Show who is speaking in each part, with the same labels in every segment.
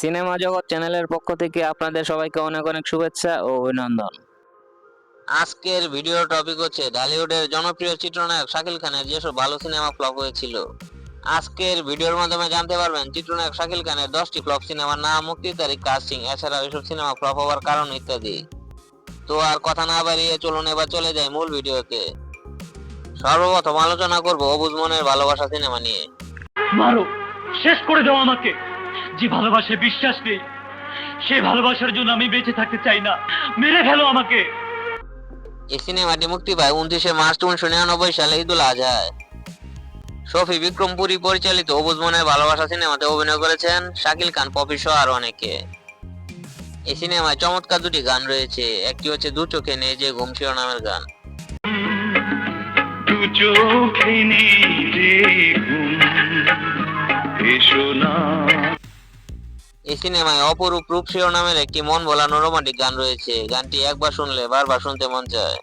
Speaker 1: Cinema জগৎ চ্যানেলের পক্ষ থেকে আপনাদের সবাইকে অনেক অনেক শুভেচ্ছা ও অভিনন্দন। আজকের ভিডিও টপিক হচ্ছে ঢালিউডের জনপ্রিয় চিত্রনায়ক শাকিল খানের যেসব ভালো সিনেমা ফ্লপ হয়েছিল। আজকের ভিডিওর মাধ্যমে জানতে পারবেন চিত্রনায়ক শাকিল খানের দশটি ফ্লপ সিনেমার নাম মুক্তির তারিখ কাস্টিং এছাড়াও এসব সিনেমা ফ্লপ হওয়ার কারণ ইত্যাদি। তো আর কথা না বাড়িয়ে চলুন এবার চলে যাই মূল ভিডিওতে। সর্বপ্রথম আলোচনা করব অবুজ মনের ভালোবাসা সিনেমা নিয়ে।
Speaker 2: মারো শেষ করে দাও আমাকে। যে ভালোবাসে বিশ্বাস নেই সে ভালোবাসার জন্য আমি বেঁচে থাকতে চাই না। মেরে ফেলো আমাকে।
Speaker 1: এই সিনেমাটি মুক্তি পায় উনত্রিশে মার্চ উনিশশো নিরানব্বই সালে ঈদুল আজহায়। শফি বিক্রমপুরী পরিচালিত অবুজ মনের ভালোবাসা সিনেমাতে অভিনয় করেছেন শাকিল খান পপি সহ আর অনেকে। এই সিনেমায় চমৎকার দুটি গান রয়েছে একটি হচ্ছে দু চোখে নেই যে ঘুম শিরোনামের গান।
Speaker 2: দু চোখে নেই যে ঘুম, এসো না।
Speaker 1: এই সিনেমায় অপরূপ রূপ শিরোনামের একটি মন ভোলানো রোমান্টিক গান রয়েছে। গানটি একবার শুনলে বারবার শুনতে মন চায়।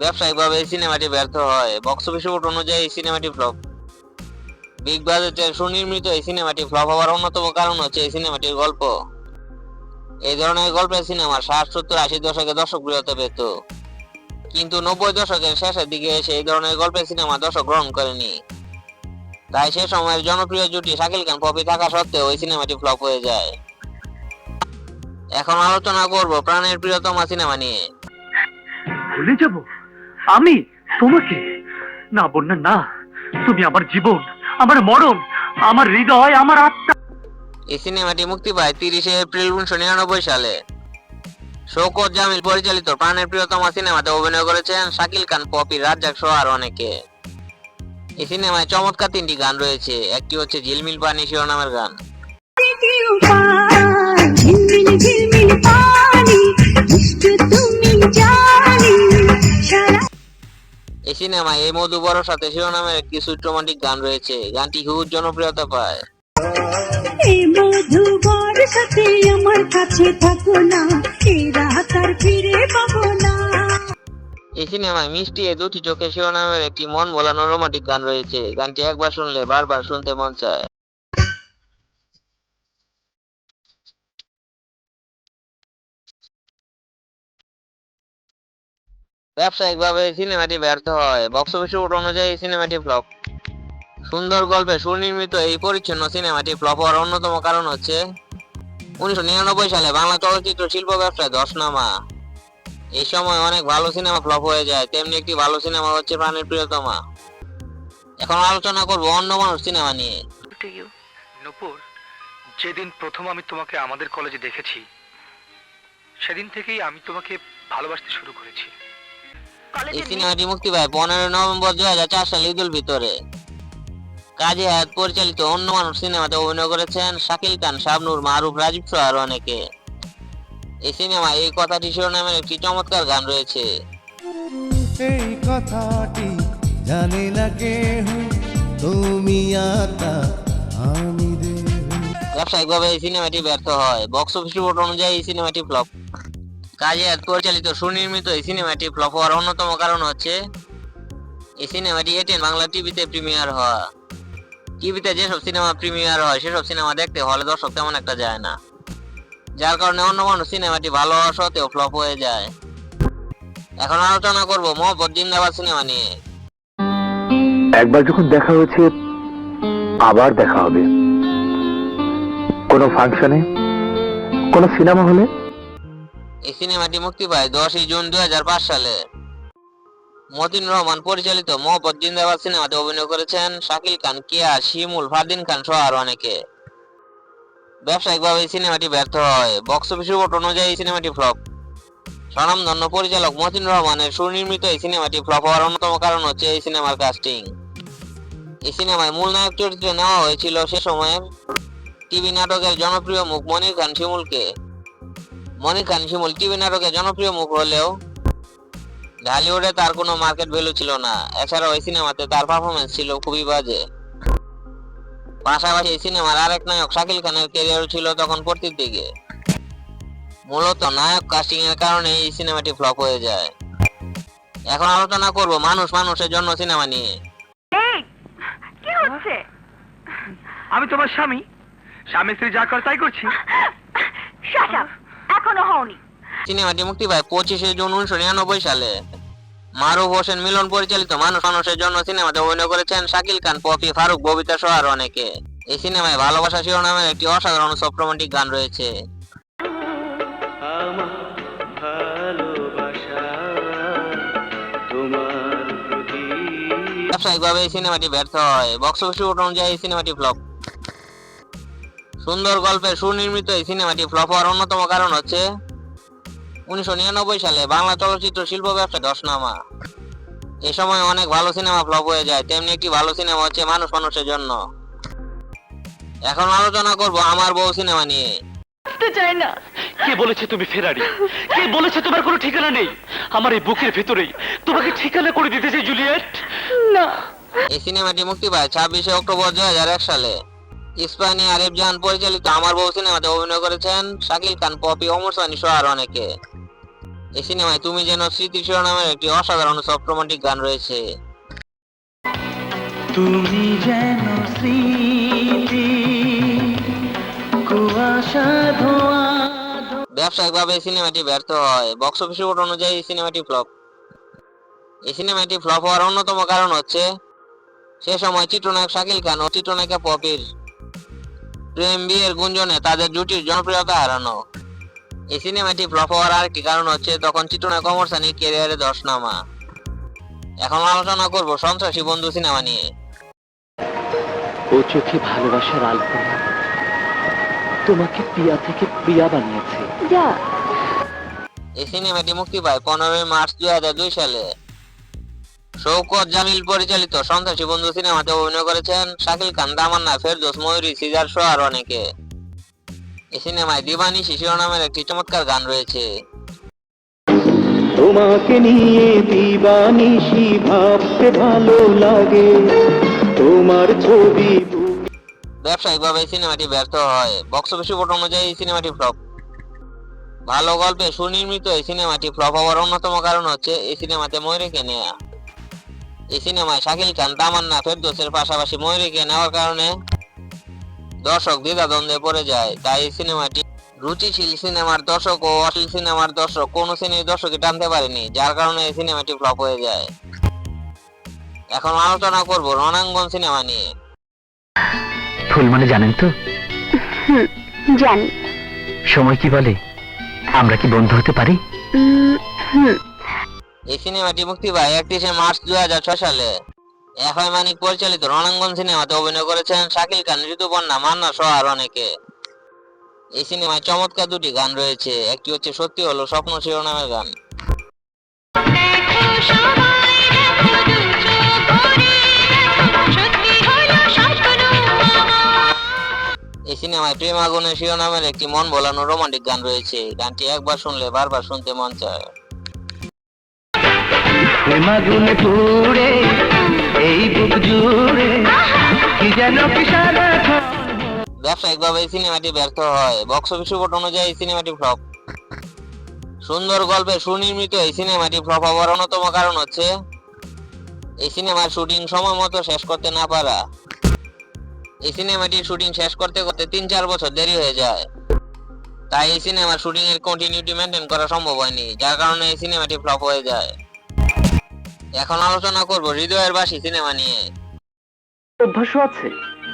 Speaker 1: ব্যবসায়িকভাবে এই সিনেমাটি ব্যর্থ হয়। বক্স অফিস অনুযায়ী এই সিনেমাটি ফ্লপ। বিগ বাজেটের সুনির্মিত এই সিনেমাটি ফ্লপ হওয়ার অন্যতম কারণ হচ্ছে এই সিনেমাটির গল্প। এই ধরনের গল্পের সিনেমা ষাট সত্তর আশি দশকে দর্শক প্রিয়তা পেত। কিন্তু নব্বই দশকের শেষের দিকে এসে এই ধরনের গল্পের সিনেমা দর্শক গ্রহণ করেনি। তাই সে সময়ের জনপ্রিয় জুটি শাকিল খান পপি থাকা সত্ত্বেও ওই সিনেমাটি ফ্লপ হয়ে যায়। এখন আলোচনা করব প্রাণের প্রিয়তমা সিনেমা নিয়ে।
Speaker 2: ভুলে যাব? আমি? তোমাকে? না বন্যা না। তুমি আমার জীবন আমার মরণ আমার হৃদয় আমার আত্মা।
Speaker 1: এই সিনেমাটি মুক্তি পায় তিরিশে এপ্রিল উনিশশো নিরানব্বই সালে। শওকত জামিল পরিচালিত প্রাণের প্রিয়তম সিনেমাতে অভিনয় করেছেন শাকিল খান, পপি রাজ্জাক সহ আর অনেকে। এই সিনেমায় চমৎকার তিনটি গান রয়েছে। একটি হচ্ছে ঝিলমিল পানি শিরোনামের গান। এই সিনেমায় এই মধু বড় সাথে শিরোনামের একটি সুট্রোমান্টিক গান রয়েছে। গানটি খুব জনপ্রিয়তা পায়।
Speaker 3: মধুবর সাথে আমার কাছে থাকো না রাত আর ফিরে পাবো না।
Speaker 1: এই সিনেমায় মিষ্টি এ দুটি শিরোনামের একটি মন ভোলানো রোমান্টিক গান রয়েছে। গানটি একবার শুনলে বারবার শুনতে মন চায়। ব্যবসায়িকভাবে সিনেমাটি ব্যর্থ হয়। বক্স অফিস অনুযায়ী সিনেমাটি ফ্লপ সুন্দর গল্পে সুনির্মিত এই পরিচ্ছন্ন সিনেমাটি ফ্লপ হওয়ার অন্যতম কারণ হচ্ছে উনিশশো নিরানব্বই সালে বাংলা চলচ্চিত্র শিল্প ব্যবসায় দশনামা এই সময় অনেক ভালো সিনেমা ফ্লপ হয়ে যায় তেমনি একটি ভালো সিনেমা হচ্ছে প্রাণের প্রিয়তমা। এখন আলোচনা করব অন্য মানুষ সিনেমা নিয়ে।
Speaker 4: নূপুর যেদিন প্রথম আমি তোমাকে আমাদের কলেজে দেখেছি সেদিন থেকেই আমি তোমাকে ভালোবাসতে শুরু করেছি।
Speaker 1: এই সিনেমাটি মুক্তি পায় পনেরো নভেম্বর দু হাজার চার সালে ঈদুল ভিতরে কাজী হায়াত পরিচালিত অন্য মানুষ সিনেমাতে অভিনয় করেছেন শাকিল খান শাবনুর মারুফ রাজীব সহ আরও অনেকে। এই সিনেমায় এই কথাটি শিরোনামের একটি চমৎকার গান রয়েছে।
Speaker 5: এই কথাটি জানে না কেহ তুমি আতা আমি
Speaker 1: ব্যবসায়িকভাবে এই সিনেমাটি ব্যর্থ হয়। বক্স অফিস রিপোর্ট অনুযায়ী এই সিনেমাটি ফ্লপ। কাজী পরিচালিত সুনির্মিত এই সিনেমাটি ফ্লপ হওয়ার অন্যতম কারণ হচ্ছে এই সিনেমাটি এটেন বাংলা টিভিতে প্রিমিয়ার হওয়া। টিভিতে যেসব সিনেমা প্রিমিয়ার হয় সেসব সিনেমা দেখতে হলে দর্শক তেমন একটা যায় না। যার কারণে অন্য মানুষ সিনেমাটি ভালো হওয়া সত্ত্বেও ফ্লপ হয়ে যায়। এখন আলোচনা করব মোহব্বত জিন্দাবাদ সিনেমা নিয়ে।
Speaker 6: একবার যখন দেখা হয়েছে আবার দেখা হবে। কোনো ফাংশনে? কোনো সিনেমা হলে?
Speaker 1: এই সিনেমাটি মুক্তি পায় দশই জুন দুই হাজার পাঁচ সালে। মতিন রহমান পরিচালিত মোহব্বত জিন্দাবাদ সিনেমাতে অভিনয় করেছেন শাকিল খান, কিয়া, শিমুল, ফারদিন খান সহ আরও অনেকে। ব্যবসায়িকভাবে সিনেমাটি ব্যর্থ হয়। বক্স অফিস রিপোর্ট অনুযায়ী সিনেমাটি ফ্লপ। স্বনামধন্য পরিচালক মতিন রহমানের সুনির্মিত এই সিনেমাটি ফ্লপ হওয়ার অন্যতম কারণ হচ্ছে এই সিনেমার কাস্টিং এই সিনেমায় মূল নায়ক চরিত্রে নেওয়া হয়েছিল সে সময়ের টিভি নাটকের জনপ্রিয় মুখ মনির খান শিমুলকে। মনির খান শিমুল টিভি নাটকে জনপ্রিয় মুখ হলেও ঢালিউডে তার কোনো মার্কেট ভ্যালু ছিল না। এছাড়াও এই সিনেমাতে তার পারফরমেন্স ছিল খুবই বাজে। পাশাপাশি এই সিনেমার আরেক নায়ক শাকিল খানের ক্যারিয়ার ছিল তখন পড়তির দিকে। মূলত নায়ক কাস্টিং এর কারণে এই সিনেমাটি ফ্লপ হয়ে যায়। এখন আলোচনা করব মানুষ মানুষের জন্য সিনেমা নিয়ে।
Speaker 7: কি হচ্ছে?
Speaker 4: আমি তোমার স্বামী। স্বামী স্ত্রী যা করে তাই করছি।
Speaker 7: এখনও হওনি।
Speaker 1: সিনেমাটি মুক্তি পায়? পঁচিশে জুন উনিশশো নিরানব্বই সালে। মারুফ হোসেন মিলন পরিচালিত মানুষ মানুষের জন্য সিনেমাতে অভিনয় করেছেন শাকিল খান পপি ফারুক ববিতা সহ আরও অনেকে। এই সিনেমায় ভালোবাসা শিরোনামের একটি অসাধারণ সফট রোমান্টিক গান রয়েছে। ব্যবসায়িকভাবে এই সিনেমাটি ব্যর্থ হয়। বক্স অফিস অনুযায়ী এই সিনেমাটি ফ্লপ সুন্দর গল্পের সুনির্মিত এই সিনেমাটি ফ্লপ হওয়ার অন্যতম কারণ হচ্ছে উনিশশো নিরানব্বই সালে বাংলা চলচ্চিত্র শিল্প ব্যবসা দশনামা। এ সময় অনেক ভালো সিনেমা ফ্লপ হয়ে যায় তেমনি একটি ভালো সিনেমা হচ্ছে মানুষ মানুষের জন্য। এখন আলোচনা করব আমার বউ সিনেমা নিয়ে।
Speaker 7: চাই না।
Speaker 2: কে বলেছে তুমি ফেরারি? কে বলেছে তোমার কোনো ঠিকানা নেই? আমার এই বুকের ভেতরেই। তোমাকে ঠিকানা করে দিতে চাই জুলিয়েট।
Speaker 7: না।
Speaker 1: এই সিনেমাটি মুক্তি পায় ছাব্বিশে অক্টোবর দুই হাজার এক সালে। ইস্পানি আরিফ জাহান পরিচালিত আমার বউ সিনেমাতে অভিনয় করেছেন শাকিল খান পপি অমর সানি সহ আরও অনেকে। এই সিনেমায় তুমি যেন স্মৃতি শিরোনামের একটি অসাধারণ সফট রোমান্টিক গান রয়েছে।
Speaker 2: তুমি যেন স্মৃতি কুয়াশা ধোয়া
Speaker 1: ব্যবসায়িকভাবে সিনেমাটি ব্যর্থ হয়। বক্স অফিস রিপোর্ট অনুযায়ী সিনেমাটি ফ্লপ। এই সিনেমাটি ফ্লপ হওয়ার অন্যতম কারণ হচ্ছে সে সময় চিত্রনায়ক শাকিল খান ও চিত্রনায়িকা পপির প্রেম বিয়ের গুঞ্জনে তাদের জুটির জনপ্রিয়তা হারানো। এই সিনেমাটি ফ্লপ হওয়ার আরেকটি কারণ হচ্ছে তখন চিত্রনায়ক অমর সানি ক্যারিয়ারে দশ নামা। এখন আলোচনা করব সন্ত্রাসী বন্ধু সিনেমা নিয়ে।
Speaker 2: ও চোখে ভালোবাসার আলপনা তোমাকে পিয়া থেকে প্রিয়া বানিয়েছে।
Speaker 7: যা।
Speaker 1: এই সিনেমাটি মুক্তি পায় পনেরোই মার্চ দুই হাজার দুই সালে। শৌকত জামিল পরিচালিত সন্ত্রাসী বন্ধু সিনেমাতে অভিনয় করেছেন শাকিল খান দামান্না ফেরদোস ময়ূরী সিজার সহ আরও অনেকে। এই সিনেমায় দিবানিশি শিরোনামের একটি চমৎকার গান রয়েছে।
Speaker 5: তোমাকে নিয়ে দিবানিশি ভাবতে ভালো লাগে তোমার ছবি
Speaker 1: ব্যবসায়িকভাবে এই সিনেমাটি ব্যর্থ হয়। বক্স অফিস রিপোর্ট অনুযায়ী এই সিনেমাটি ফ্লপ। ভালো গল্পে সুনির্মিত এই সিনেমাটি ফ্লপ হওয়ার অন্যতম কারণ হচ্ছে এই সিনেমাতে ময়ূরীকে নেয়া। এই সিনেমায় শাকিল খান তামান্না ফেরদোসের পাশাপাশি ময়ূরীকে নেওয়ার কারণে দর্শক দ্বিধাদ্বন্দ্বে পড়ে যায়। তাই এই সিনেমাটি রুচিশীল সিনেমার দর্শক ও অশ্লীল সিনেমার দর্শক কোন শ্রেণির দর্শকই টানতে পারেনি যার কারণে এই সিনেমাটি ফ্লপ হয়ে যায়। এখন আলোচনা করব রণাঙ্গন সিনেমা নিয়ে।
Speaker 6: ফুল মানে জানেন তো?
Speaker 7: জানি।
Speaker 6: সময় কি বলে? আমরা কি বন্ধু হতে পারি?
Speaker 1: এই সিনেমাটি মুক্তি পায় একত্রিশে মার্চ দুই হাজার ছয় সালে। এফ আই মানিক পরিচালিত রণাঙ্গন সিনেমাতে অভিনয় করেছেন শাকিল খান ঋতুপর্ণা মান্না সহ আর অনেকে। এই সিনেমায় চমৎকার দুটি গান রয়েছে। একটি হচ্ছে সত্যি হলো স্বপ্ন শিরোনামের গান। এই সিনেমায় প্রেম আগুনের শিরোনামের একটি মন ভোলানো রোমান্টিক গান রয়েছে। গানটি একবার শুনলে বারবার শুনতে মন চায়।
Speaker 2: এই বুক
Speaker 1: এই সিনেমাটি ব্যর্থ হয়। বক্স অফিস রিপোর্ট অনুযায়ী সিনেমাটি ফ্লপ সুন্দর গল্পে সুনির্মিত এই সিনেমাটি ফ্লপ হওয়ার অন্যতম কারণ হচ্ছে, এই সিনেমার শুটিং সময় মতো শেষ করতে না পারা। এই সিনেমাটির শুটিং শেষ করতে করতে তিন চার বছর দেরি হয়ে যায়। তাই এই সিনেমার এর কন্টিনিউটি মেনটেন করা সম্ভব হয়নি, যার কারণে এই সিনেমাটি ফ্লপ হয়ে যায়। এখন আলোচনা করব হৃদয়ের বাসী সিনেমা নিয়ে।
Speaker 2: অভ্যাসও আছে।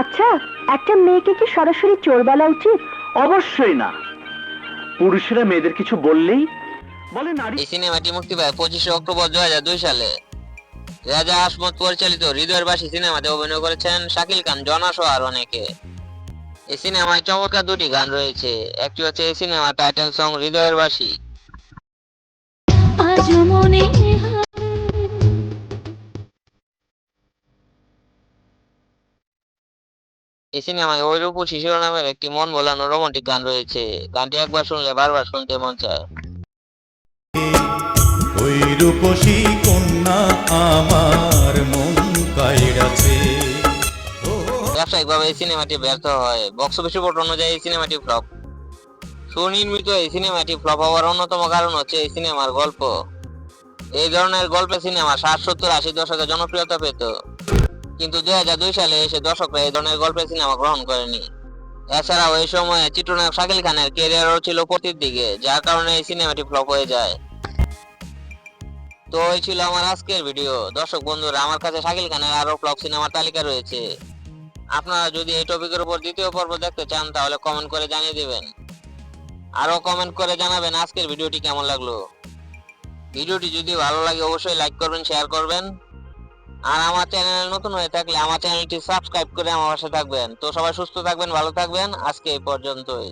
Speaker 7: আচ্ছা একটা মেয়েকে কি সরাসরি চোর বলা উচিত?
Speaker 2: অবশ্যই না। পুরুষেরা মেয়েদের কিছু বললেই বলে নারী
Speaker 1: এই সিনেমাটি মুক্তি পায় পঁচিশে অক্টোবর দুই হাজার দুই সালে। রাজা আসমত পরিচালিত হৃদয়ের বাসী সিনেমাতে অভিনয় করেছেন শাকিল খান জনা সহ আর অনেকে। এই সিনেমায় চমৎকার দুটি গান রয়েছে। একটি হচ্ছে এই সিনেমা টাইটেল সং হৃদয়ের বাসী।
Speaker 3: আজ মনে
Speaker 1: এই সিনেমায় ঐরূপ শিশির নামের একটি মন ভোলানো রোমান্টিক গান রয়েছে। গানটি একবার শুনলে বারবার শুনতে মন চায়।
Speaker 5: ওই রূপসী কন্যা আমার মন কাইড়াছে।
Speaker 1: ব্যবসায়িকভাবে এই সিনেমাটি ব্যর্থ হয়। বক্স অফিস রিপোর্ট অনুযায়ী এই সিনেমাটি ফ্লপ। সুনির্মিত এই সিনেমাটি ফ্লপ হওয়ার অন্যতম কারণ হচ্ছে এই সিনেমার গল্প। এই ধরনের গল্পের সিনেমা ষাট সত্তর আশি দশকে জনপ্রিয়তা পেত। কিন্তু দুই হাজার দুই সালে এসে দর্শকরা এই ধরনের গল্পের সিনেমা গ্রহণ করেনি। এছাড়াও এই সময়ে চিত্রনায়ক শাকিল খানের ক্যারিয়ারও ছিল প্রতির দিকে, যার কারণে এই সিনেমাটি ফ্লপ হয়ে যায়। তো এই ছিল আমার আজকের ভিডিও। দর্শক বন্ধুরা, আমার কাছে শাকিল খানের আরও ফ্লপ সিনেমার তালিকা রয়েছে। আপনারা যদি এই টপিকের উপর দ্বিতীয় পর্ব দেখতে চান, তাহলে কমেন্ট করে জানিয়ে দেবেন। আরও কমেন্ট করে জানাবেন আজকের ভিডিওটি কেমন লাগল। ভিডিওটি যদি ভালো লাগে, অবশ্যই লাইক করবেন, শেয়ার করবেন। আর আমার চ্যানেল নতুন হয়ে থাকলে আমার চ্যানেলটি সাবস্ক্রাইব করে আমার পাশে থাকবেন। তো সবাই সুস্থ থাকবেন, ভালো থাকবেন। আজকে এই পর্যন্তই।